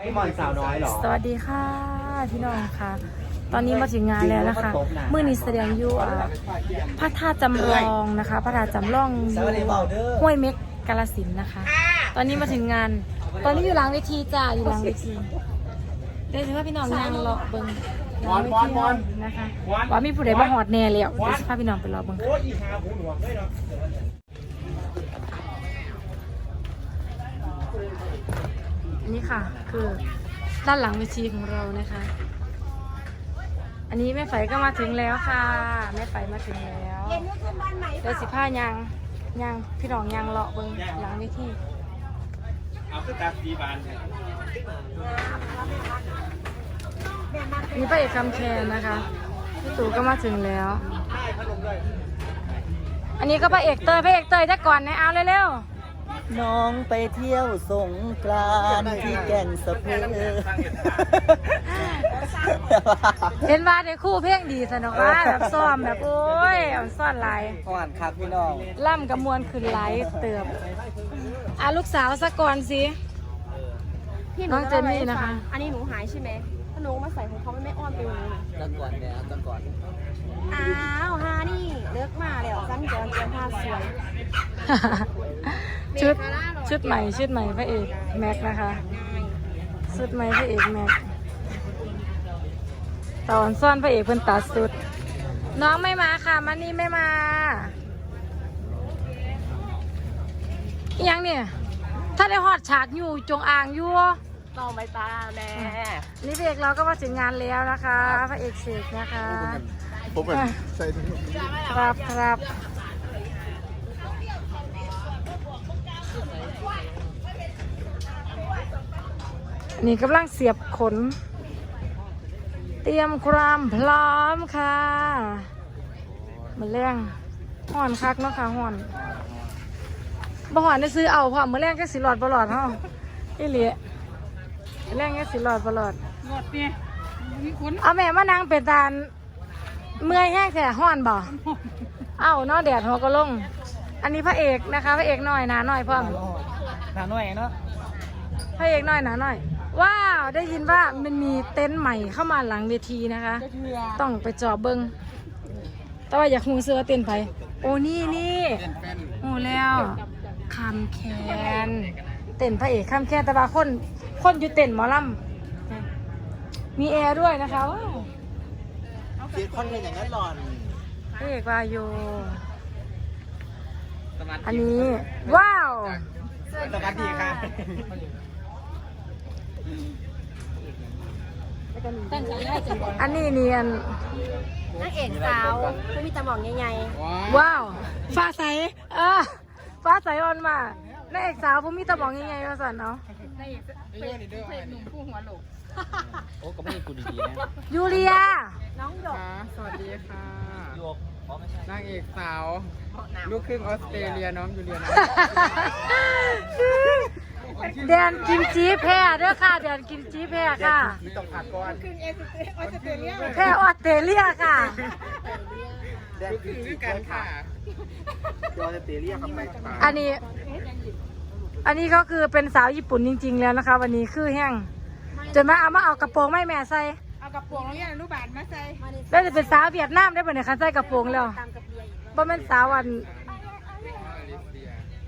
ไอ้บอลสาวน้อยเหรอ สวัสดีค่ะพี่น้องค่ะ ตอนนี้มาถึงงานแล้วนะคะเมื่อนี้แสดงอยู่อ่าพระธาตุจำลองนะคะ พระธาตุจำลองอยู่ห้วยเม็กกาลสินธุ์นะคะ ตอนนี้มาถึงงาน ตอนนี้อยู่หลังเวทีจ้าอยู่หลังเวทีเดี๋ยวถือว่าพี่น้องนั่งรอเบิ้งหลังเวทีนะคะว่ามีผู้ใดมาหอดแน่แล้วเดี๋ยวจะพาพี่น้องไปรอเบิ้งค่ะโอ้ยอีหาหูห นวกเลยเนาะอันนี้ค่ะ คือด้านหลังเวทีของเรานะคะ อันนี้แม่ไฝก็มาถึงแล้วค่ะ แม่ไฝมาถึงแล้วเดี๋ยวสิผ้ายางยางพี่น้องยางเลาะเบิ้งหลังเวทีเอาคือตาสีบานเนี่ยมีพระเอกคำแคนนะคะพี่ตู่ก็มาถึงแล้วอันนี้ก็พระเอกเตยพระเอกเตยได้ก่อนนะเอาเร็ว น้องไปเที่ยวสงกรานต์ที่แก่งสะเพอๆเห็นว่าในคู่เพลงดีสนุกว่าแบบซ้อมแบบโอ้ยอ่อนซ่อนหลายก่อนครับพี่น้องล่ำกระมวลขึ้นไหลายเติบอะลูกสาวสักก่อนสิ พี่น้องเจนนี่นะคะ อันนี้หนูหายใช่ไหมถ้าหนูมาใส่ของเขาไม่ไม่อ้อนไปเลยตะก่อนเนี่ยตะก่อน อ้าวฮานี่เลิกมาแล้วสั้นจอนเจนผ้าสวย ชุดชุดใหม่ ชุดใหม่พระเอกแม็กนะคะ ชุดใหม่พระเอกแม็กตอนซ่อนพระเอกเพิ่นตัดสุด น้องไม่มาค่ะมันนี่ไม่มาอิหยังเนี่ย ถ้าได้ฮอดฉากอยู่จงอ่างอยู่ต่อไปตาแม่ นี่พระเอกเราก็มาถึงงานแล้วนะคะ พระเอกเสกนะคะ ผมแบบใส่ถุงครับครับนี่กำลังเสียบขน เตรียมความพร้อมค่ะมันแรงห่อนคักเนาะค่ะห่อนบ่ห่อนได้ซื้อเอาพร้อมมือแรงแค่สิหลอดบ่หลอดเฮาอีหลีมื้อแรงแค่สิหลอดบ่หลอดเอาแม่มานั่งเป็นตาล เมื่อยแห้งแท้ห่อนบ่เอ้าเนาะแดดหัวก็ลง อันนี้พระเอกนะคะพระเอกหน่อยหนาหน่อยพร้อมหนาหน่อยเนาะพระเอกหน่อยหนาหน่อย ว้าวได้ยินว่ามันมีเต็นท์ใหม่เข้ามาหลังเวทีนะคะ ต้องไปจอบเบิงแต่ว่าอยากหูเสื้อเต้นไป โอ้นี่นี่โอ้แล้วคำแคนเต้นพระเอกคำแคนแต่ว่าคนคนอยู่เต้นหมอลำมีแอร์ด้วยนะคะว้าว คิดคอนเทนต์อย่างนั้นหลอนพระเอกวาโยอันนี้ ว้าว สวัสดีค่ะอันนี้เนียนนางเอกสาวผู้มีตะหมองใหญ่ว้าวฟ้าใสเออฟ้าใสอ่อนมากนางเอกสาวผู้มีตะบองยังไงวะสันเนาะโอ้ก็ไม่กูดีๆนะยูเลียๆน้องหยกสวัสดีค่ะ โยกอ๋อไม่ใช่นางเอกสาว ลูกครึ่งออสเตรเลียน้องยูเลียนะแดนกิมจีแพ้เด้อค่ะแดนกิมจีแพ้ค่ะมีต้องผักก่อนแพ้ออสเตรเลียค่ะ แดงคือคือกันค่ะ จอจะเตะเรียกเข้าไปค่ะอันนี้ อันนี้ก็คือเป็นสาวญี่ปุ่นจริง ๆ แล้วนะคะ วันนี้คือแห้ง จนมาเอามาเอากระโปรงไม่แม่ใส่เอากระโปรงโรงเรียนอนุบาลมาใส่แล้วจะเป็นสาวเวียดนามได้ปะเนี่ยคะใส่กระโปรงแล้วตามกับเบียร์อีกบ่เป็นสาวอัน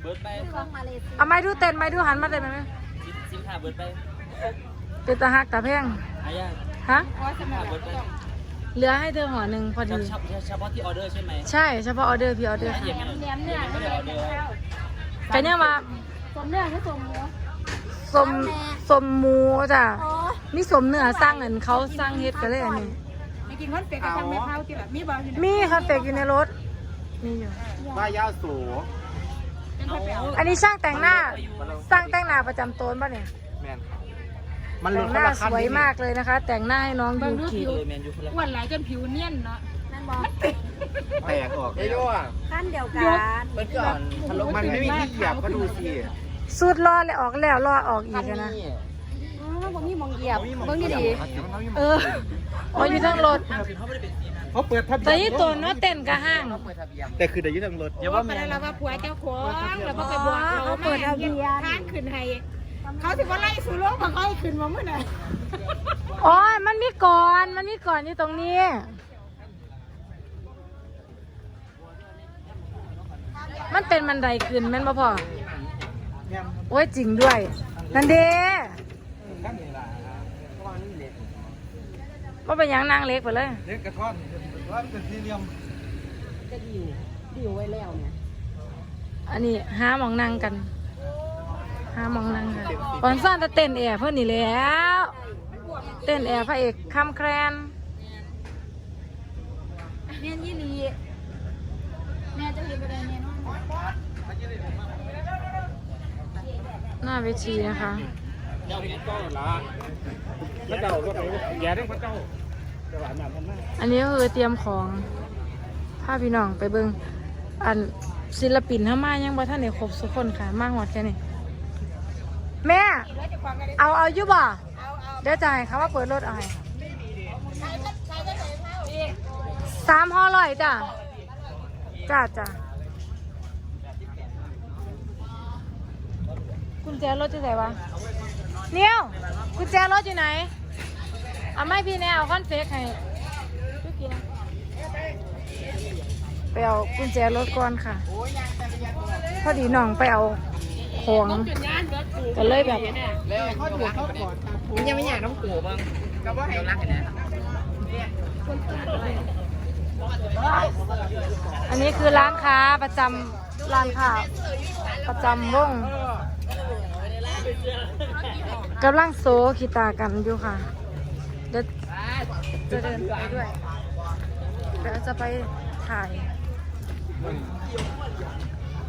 เบิร์ดไปเครื่องมาเลเซียเอาไม้ดูเต้นไม้ดูหันมาเต้นไหมซิมค่ะเบิร์ดไปเป็นตาหักตาแพงอายังฮะเพราะสมัยเบิร์ดไปเหลือให้เธอห่อหนึ่งพอดีเฉพาะเฉพาะที่ออเดอร์ใช่ไหมใช่เฉพาะออเดอร์พี่ออเดอร์เย็นไม่ได้เย็นไม่ได้ออเดอร์แต่เนี่ยมาสมเนื้อให้สมหมู สมสมหมูจ้ะอ๋อมีสมเนื้อสร้างเงินเขาสร้างเฮ็ดกันเลยอันนี้ไปกินคอนเป็ดกับทำไม่เท่าที่แบบมีบอลอยู่มีคาเฟ่อยู่ในรถมีอยู่ว่ายาวสูงอันนี้ช่างแต่งหน้าสร้างแต่งหน้าประจำโตนป่ะเนี่ยแมนมันลแต่ดงหคนน้าละสขั้นวยมากเลยนะคะ แต่งหน้าให้น้องยูกิเออแมนยูคนละอ้วนหลายจนผิวเนียนเนาะนั่นบอกแตกออกไอ้ย่อะขั้นเดียวกันมันก่อนมันไม่มีที่เหยียบก็ดูสิ สูตรรอเลยออกแล้วรอออกอีกอะนะอ๋อบ่มีมองเหยียบเบิ่งดีเออพออยู่ทั้งรถเขาเปิดทะเบียนแต่ยี่ตัวเนาะเต้นกะห้าง แต่คือเดี๋ยวยึดทางรถอย่าว่าแม่เราว่าผัวเจ้าของแล้วก็ไปบอกเขาเปิดทะเบียนทานขึ้นให้เขาสิว่าไล่สู่โลกมาเขาให้ขึ้นมาเมื่อไหร่โอ้ยมันมีก่อนมันมีก่อนอยู่ตรงนี้มันเป็นบันไดขึ้นแม่นบ่พอ โอ้ยจริงด้วย นั่นเด้ว่าเป็นหยังนางเล็กไปเลย เล็กกระท่อนว่าเป็นสี่เหลี่ยมจะดิวดิวไว้แล้วเนี่ยอันนี้หาหมองนั่งกันหาหมองนั่งกันก่อนซ่อนจะเต้นแอร์เพื่อนนี่แหล้ว เต้นแอร์พระเอกคำแครนแม่ยี่ลีแม่จะเรียนไปได้แน่นอน หน้าเวทีนะคะเจ้าเจ้าละพระเจ้าก็ไปแย่เรื่องพระเจ้าจะหวานแบบนั้นมาอันนี้ก็คือเตรียมของพาพี่น้องไปเบิงอันศิลปินถ้ามายังบ่ท่านได้ครบสุกคนค่ะ มากหอดแค่นี้แม่ เอาเอาอยู่บ่เดี๋ยวจ่ายเขาว่าเปิดรถเอาให้สามห่อร้อยจ้ะจ้าจ้ะ กุญแจรถอยู่ไหนวะเนี่ยวกุญแจรถอยู่ไหนเอาไม่พี่แนวคอนเฟกให้พี่กินะไปเอากุญแจรถก่อนค่ะ พอดีน้องไปเอาของก็เลยแบบแล้วเขาถูกเขาก่อนมันยังไม่อยากน้ำโขบ้างก็ว่าให้รักกันนะอันนี้คือร้านค้าประจำร้านค้าประจำวง กำลังโซกีตาร์กันอยู่ค่ะ เดี๋ยวจะเดินไปด้วยเดี๋ยวจะไปถ่าย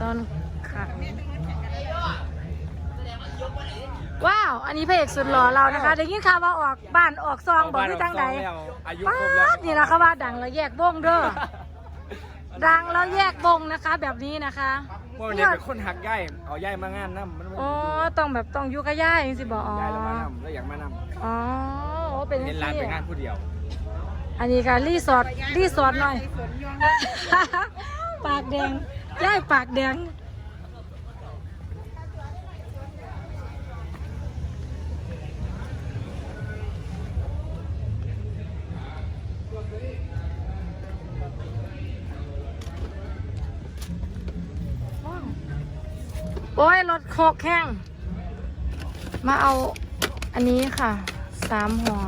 ตอนขังว้าว อันนี้พระเอกสุดหล่อเรานะคะเดี๋ยวยินข่าวว่าออกบ้านออกซองบอกที่ตั้งไหนอายุป๊าครบแล้วดนี่แหละค่ะว่าดังแล้วแยกวงเด้อดังแล้วแยกวงนะคะ แบบนี้นะคะ เมื่อวันนี้เป็นคนหักย่ายเอาย่ายมางานน้ำมันอ๋อ ต้องแบบต้องอยู่กับย่ายจังสิบอกอ๋อ ย่ายแล้วมานำแล้วอยากมานอ๋อโอ้เป็นำจัเน้งนร้านซี่เป็นงานผู้เดียวอันนี้ค่ะรีสอร์ทรีสอร์ทหน่อย ปากแดงย่ายปากแดง อ้ยรถโคกแข้งมาเอาอันนี้ค่ะสามหัว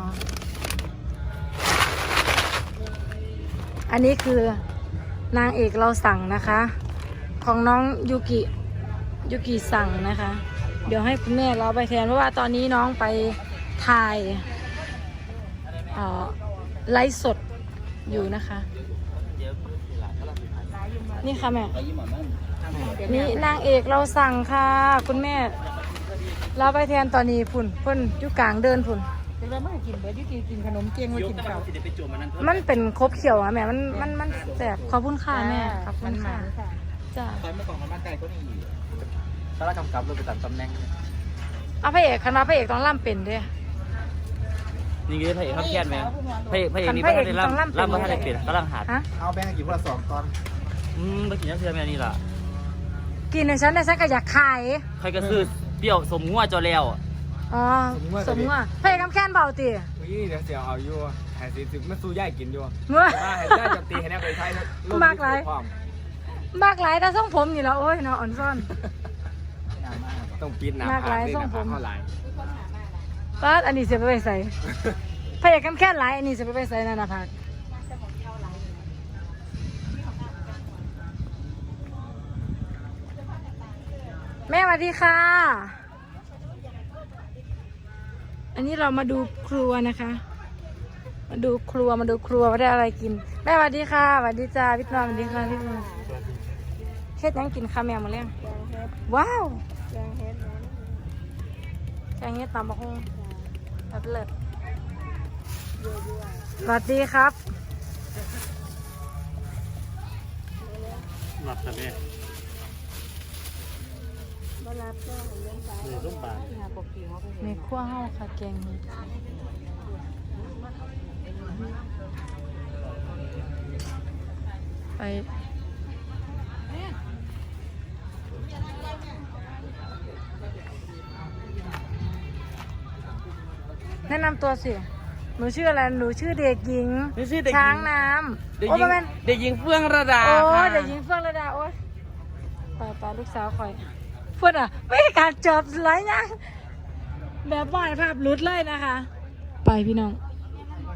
อันนี้คือนางเอกเราสั่งนะคะ ของน้องยูกิยูกิสั่งนะคะ เดี๋ยวให้คุณแม่เราไปแทนเพราะว่าตอนนี้น้องไปถ่ายเอ่อไลฟ์สดอยู่นะคะ นี่ค่ะแม่นี่นางเอกเราสั่งค่ะ คุณแม่ เราไปแทนตอนนี้พุ่นพุ่นอยู่กลางเดินพุ่นเป็นไรมากินเบอร์ยุติกินขนมเจียงมากินข้าวมันเป็นครบเขียวอะแม่มันมันมันแสบขอบคุณค่ะแม่ขอบคุณค่ะจ้าตอนเมื่อก่อนมันบ้านไก่ก็นี่ถ้าเรากำกับเราไปตัดตำแหน่งเอาพระเอกคณะพระเอกต้องล่ำเป็นเด้วยนี่คือพระเอกข้ามแค้นไหมพระเอกพระเอกนี่พระเอกไม่ได้ต้องล่ำล่ำเป็นล่ำไม่ได้เปลี่ยนกำลังหัดฮะเอาแบงค์กี่พวกละสองตอน อืมไปกินน้ำเชื่อแม่นี่ล่ะกินในฉันในฉันก็อยากขาย ใครก็ซื้อเปรี้ยวสมงัวจอแล้วอ๋อ สมว่าพระเอกคำแค้นเบาตีเมื่อกี้เดี๋ยวเสียวเอาอยู่หายสิสิมันสู้ย่ายกินอยู่เมื่อว่าให้ย่ายจะตีให้แน่ไปใช้นะมากหลายมากหลายแต่ทรงผมนี่แล้วโอ้ยเนาะอ่อนซ่อน ต้องปิดหน้ามากหลายส่งผม เท่าไหร่ป้าดอันนี้เสียไปไปใส่พระเอกคำแค้นหลายอันนี้เสียไปไปใส่นานาพัก แม่สวัสดีค่ะ อันนี้เรามาดูครัวนะคะ มาดูครัวมาดูครัวว่าได้อะไรกิน แม่สวัสดีค่ะสวัสดีจ้าพี่นอมสวัสดีค่ะพี่นอมเฮ็ดยังกินข้าวแมวมาเลี้ยงว้าวแกงเฮ็ดตำบักหุ่งแบบเลิศสวัสดีครับหลับแต่แม่ ในขั้วเฮาค่ะแกงนี้ไปแนะนำตัวสิ หนูชื่ออะไร หนูชื่อเด็กหญิง หนูชื่อเด็กหญิง ช้างน้ำเด็กโอ้หญิงแม่นเด็กหญิงเฟื่องระดาโอ้ค่ะเด็กหญิงเฟื่องระดา โอ้ยตายตายลูกสาวคอยเพื่อนอะไม่ให้การจบไรยังแบบบ่อยภาพลุดเลยนะคะ ไปพี่น้อง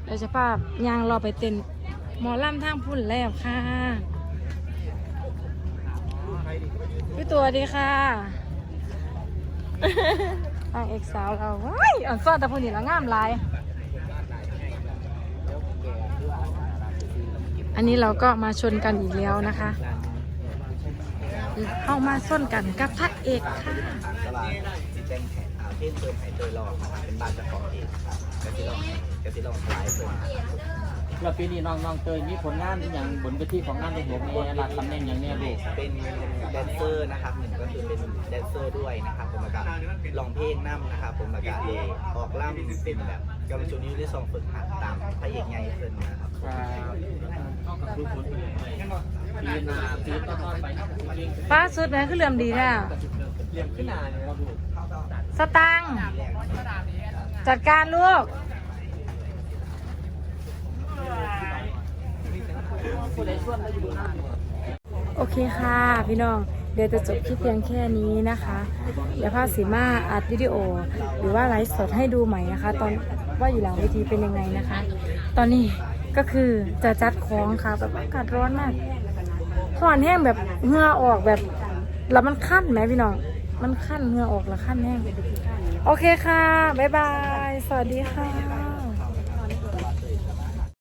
เราจะภาพยางรอไปเต้นหมอลำทางพุ่นแล้วค่ะพี่ตัวดีค่ะนางเอกสาวเราว้ายอ่อนซ่อนแต่พุ่นนี่ละงามลาย อันนี้เราก็มาชนกันอีกแล้วนะคะ เข้ามาส้นกันกับพระเอกค่ะตลาดสีแดงแขกอ่าเพ่นเติมไข่เตยรองนะครับเป็นบ้านเจ้าของเองครับกะทิลองกะทิลองลายเพิ่มแล้วปีนี้น้องน้องเตยมีผลงานอย่างบนเวทีของงานในหัวแม่รับตำแหน่งอย่างเนี้ยลูกเป็นแดนเซอร์นะครับหนึ่งก็คือเป็นแดนเซอร์ด้วยนะครับผมแล้วก็ร้องเพลงนํนะครับผมแล้วก็เอออกล่ำเป็นแบบกำลังชูนิ้วที่สองฝึกหัดตามพระเอกใหญ่ขึ้นนะครับดูผล ปีหนาปีต่อๆไปนะจริงป้าสุดแม่คือเหลื่อมดีแล้วเรียนขึ้นหนาเนี่ยเราดูสตังค์จัดการลูกผู้ใดชวนเราอยู่หน้าเนี่ยโอเคค่ะพี่น้อง เดี๋ยวจะจบคลิปเพียงแค่นี้นะคะเดี๋ยวพาสีมาอัดวิดีโอ หรือว่าไลฟ์สดให้ดูใหม่นะคะ ตอนว่าอยู่หลังเวทีเป็นยังไงนะคะ ตอนนี้ก็คือจะจัดของค่ะแบบอากาศร้อนมาก ห่อนแห้งแบบเหงื่อออกแบบ แล้วมันขั้นไหมพี่น้อง มันขั้นเหงื่อออกแล้วขั้นแห้ง โอเคค่ะ บ๊ายบาย สวัสดีค่ะ